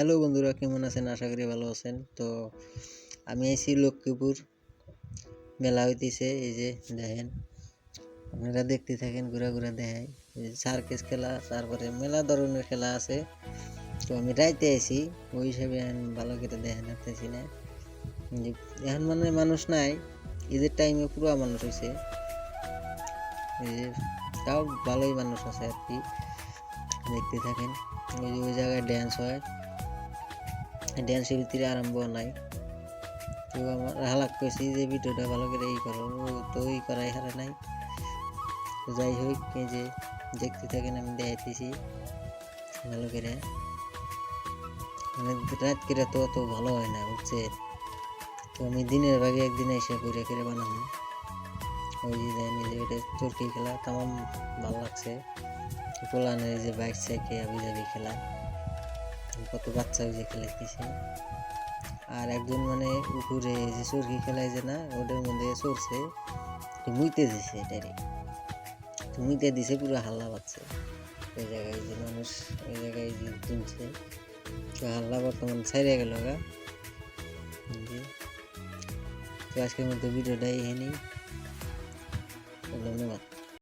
Hello বন্ধুরা, কেমন আছেন? আশা করি ভালো আছেন। তো আমি আইছি লক্ষ্মীপুর। মেলা হইতেছে, এই যে দেখেন, আপনারা দেখতে থাকেন, ঘুরা ঘুরা দেখাই। সার্কেস খেলা, তারপরে মেলা ধরনের খেলা আছে। তো আমি রাইতে আইছি, ওই হিসাবে ভালো করে দেখেন আসতেছি না। এখন মানে মানুষ নাই, ঈদের টাইমে পুরো মানুষ হয়েছে এই যে তাও ভালোই মানুষ আছে আর কি। দেখতে থাকেন, ওই ওই জায়গায় ড্যান্স হয়। ড্যান্সের ভিতরে আরম্ভ নাই। তো আমার হালাক করছি যে ভিডিওটা ভালো করে ই করো। তো ওই করাই হারে নাই। যাই হোক, এই যে দেখতে থাকেন, আমি দেখাইতেছি। ভালো করে। মানে রাত করে তো অত ভালো হয় না বুঝছে তো আমি দিনের ভাগে একদিন এসে ঘুরে ফিরে বানাবো। ওই যে এই যে ওটা চরকি খেলা, তামাম ভালো লাগছে। পোলানের যে বাইক সাইকেল আবি খেলা। কত বাচ্চা ওই যে খেলাইতেছে আর একজন মানে উপরে যে চরকি খেলায় যে না ওটার মধ্যে তো মুইতে দিছে ডাইরেক্ট মুইতে দিছে পুরো হাল্লা বাচ্চা। ওই জায়গায় যে মানুষ, ওই জায়গায় যে তুলছে। হাল্লা বর্তমান ছাইড়ে গেল গা। এই তো আজকের মতো ভিডিওটাই এখানেই। ধন্যবাদ।